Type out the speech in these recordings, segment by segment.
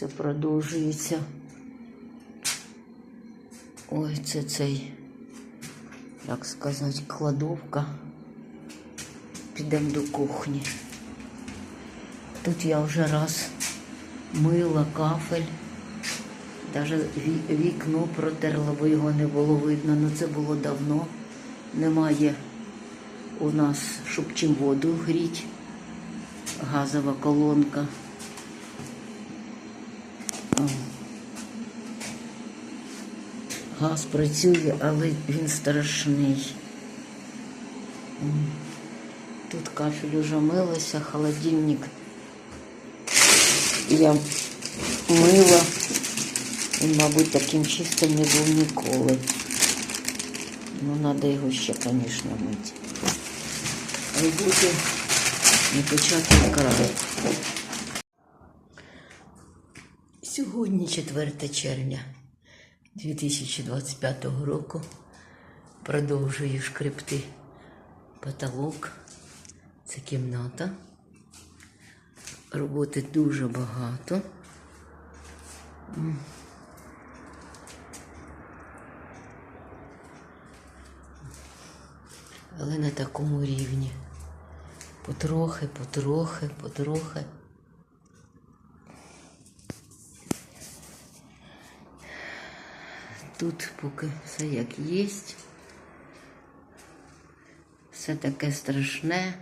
Це продовжується. Ой, це цей, як сказати, кладовка. Підемо до кухні. Тут я вже раз мила кафель. Ві- вікно протерла, бо його не було видно. Ну це було давно. Немає у нас, щоб чим воду гріть. Газова колонка. Газ працює, але він страшний. Тут кафель уже милося, холодильник. Я мила. Він, мабуть, таким чистим не був ніколи. Ну, треба його ще, звісно, мити. Роботи не початий край. Сьогодні 4 червня 2025 року. Продовжую шкребти потолок. Це кімната. Роботи дуже багато. але на такому рівні. Потрохи, потрохи, потрохи. Тут поки все як є. Все таке страшне,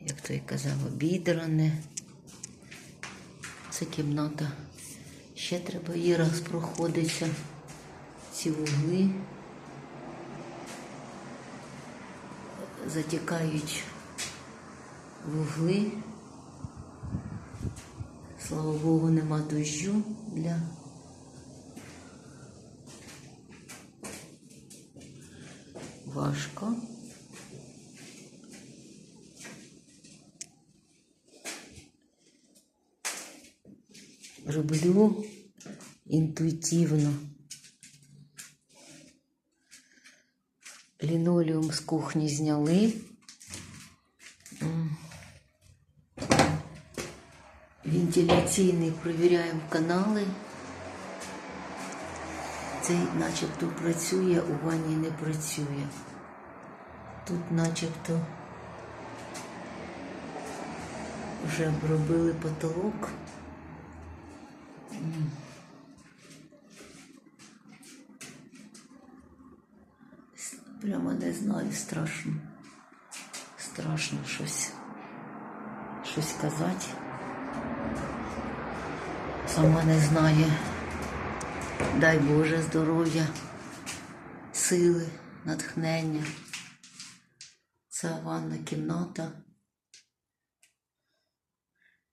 як той казав, обідране. Це кімната. Ще треба її раз проходиться. Ці вугли. затікають вугли. Слава Богу, нема дощу для важко. Роблю інтуїтивно. Лінолеум з кухні зняли. Вентиляційний провіряємо канали. Цей начебто працює, у ванні не працює. Тут начебто вже обробили потолок. Прямо не знаю, страшно. Страшно щось. Щось казати. Сама не знає. Дай Боже здоров'я, сили, натхнення. Це ванна кімната.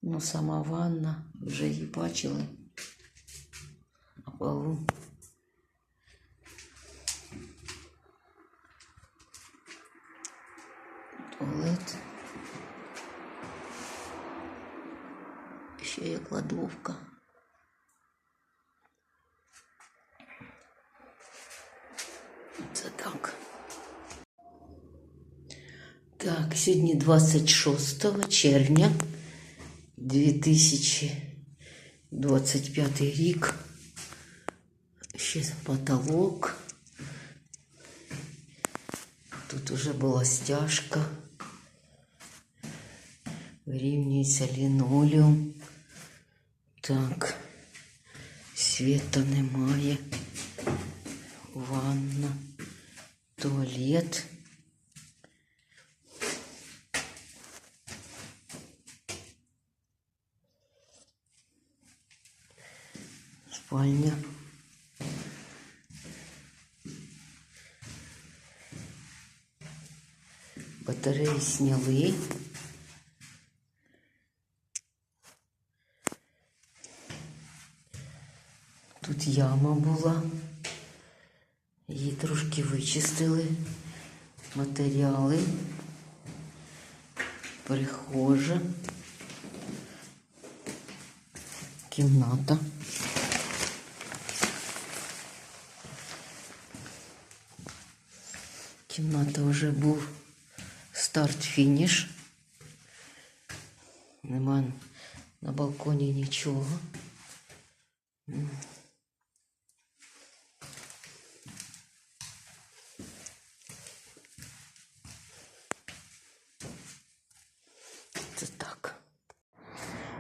Ну, сама ванна, вже її бачили. На полу. туалет. Ще є кладовка. сьогодні 26 червня 2025 рік. Ще потолок. Тут уже була стяжка. Вирівнюється лінолеум. Так, світа немає. Ванна, туалет. Спальня. Батареї сняли. Тут яма була. Її трошки вичистили. Матеріали. Прихожа. Кімната. Кімната вже був старт-фініш. Нема на балконі нічого. Це так.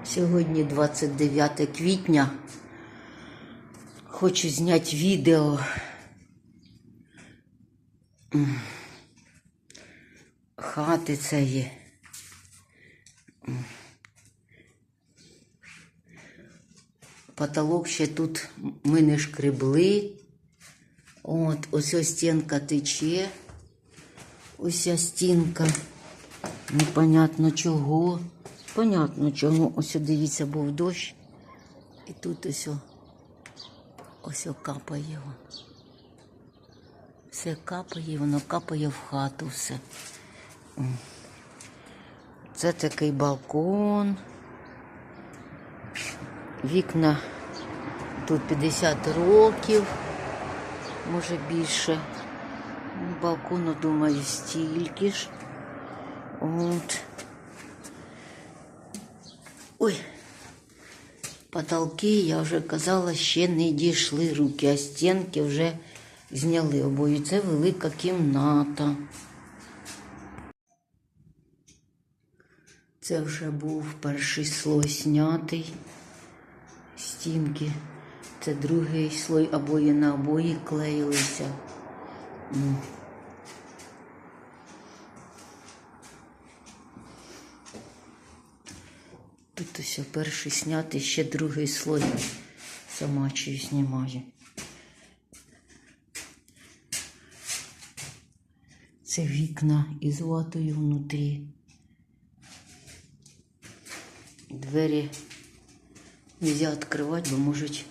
Сьогодні 29 квітня. Хочу зняти відео. Хати цієї. Потолок ще тут ми не шкребли. От, ось ось стінка тече. Ось стінка. Непонятно чого. Понятно чого. Ось дивіться, був дощ. І тут ось ось капає. Все капає, воно капає в хату все. Це такий балкон. Вікна тут 50 років, може більше. Балкону, думаю, стільки ж. От. Ой. Потолки, я вже казала, ще не дійшли руки, а стінки вже зняли обоє. Це велика кімната. Це вже був перший слой знятий. Стінки. Це другий слой обої на обої клеїлися. Ну. Тут ось перший снятий, ще другий слой. Сама чи знімаю. Це вікна із ватою внутрі. Двері нельзя відкривати, бо можуть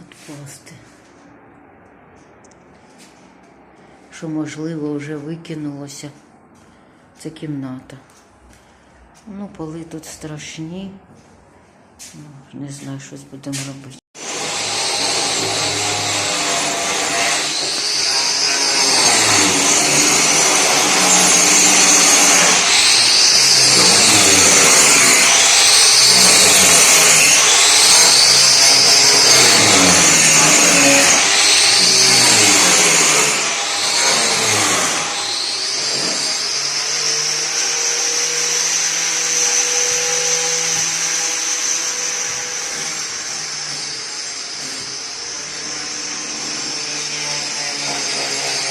відпасти. Що можливо вже викинулося. Це кімната. Ну, поли тут страшні. Ну, Не знаю, щось будемо робити. –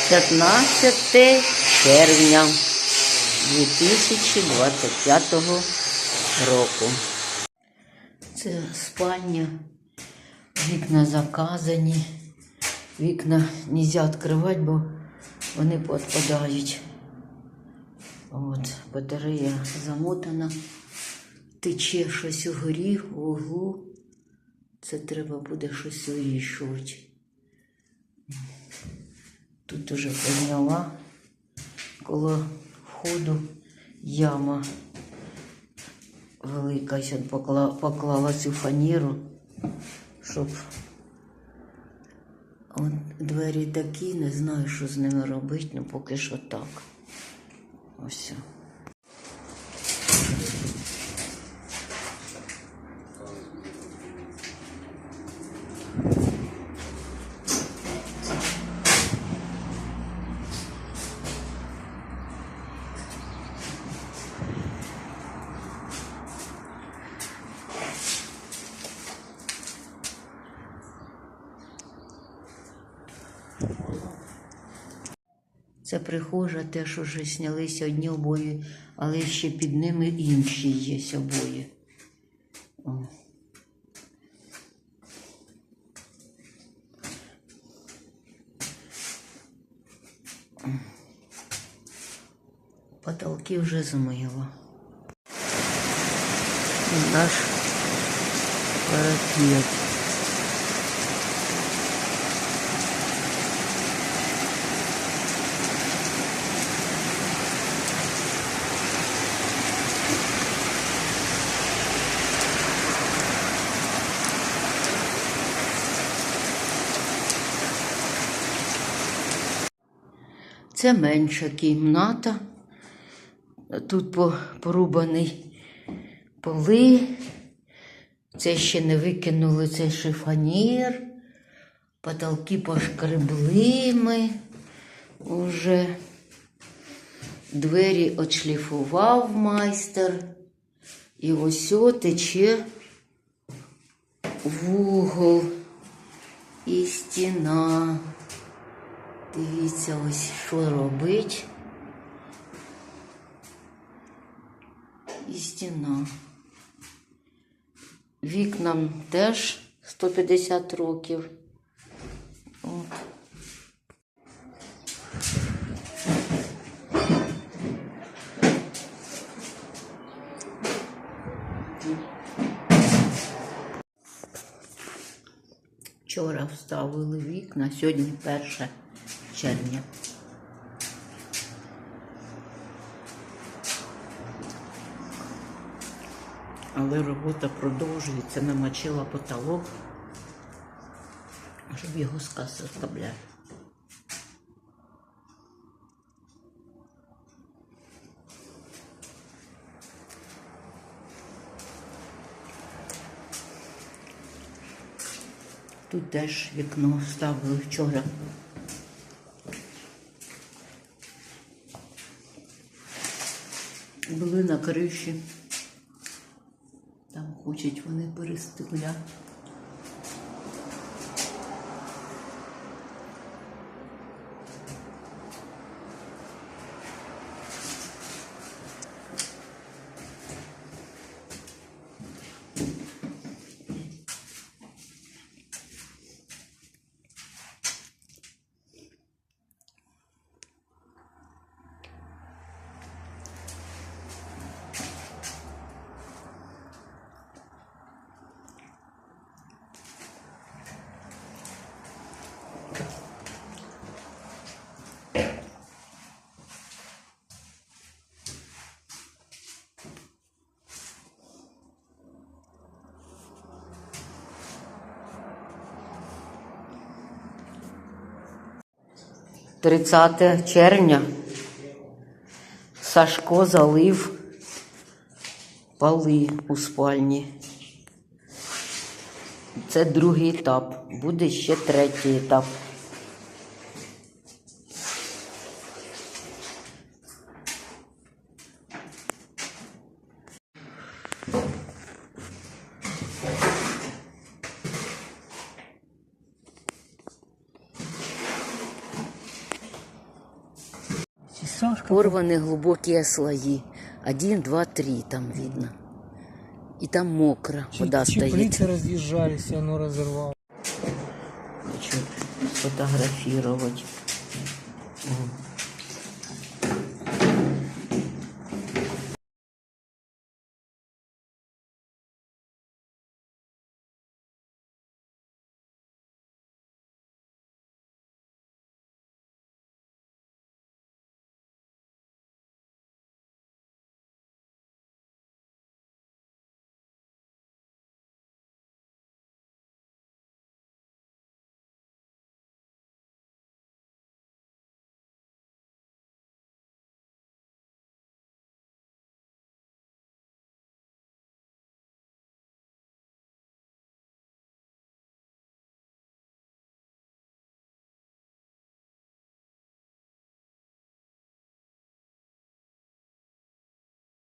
15 червня 2025 року. Це спальня, вікна заказані. Вікна не можна відкривати, бо вони підпадають. От, батарея замотана, тече щось угорі, в углу. Це треба буде щось вирішувати. Тут уже прийняла коло входу яма велика. Я покла, поклала цю фанеру, щоб От двері такі, не знаю, що з ними робити, ну поки що так. Ось. Це прихожа, теж уже знялися одні обої, але ще під ними інші є обої. О. Потолки вже змило. Наш парапет. Це менша кімната. Тут по- порубаний поли, Це ще не викинули цей шифонір. Потолки пошкребли ми уже. Двері отшліфував майстер. І ось о тече вугол і стіна. Дивіться, ось що робить. І стіна. Вікнам теж 150 років. От. Вчора вставили вікна, сьогодні 1 червня. Але робота продовжується, намочила потолок, щоб його сказ скасати. Тут теж вікно ставили вчора. були на криші. Там хочуть вони перестигля. 30 червня Сашко залив пали у спальні. Це другий етап, буде ще третій етап. Порваны глубокие слои. Один, два, три там видно. И там мокро, вода стоит. Теплицы разъезжались, и оно разорвало. Хочу сфотографировать. О.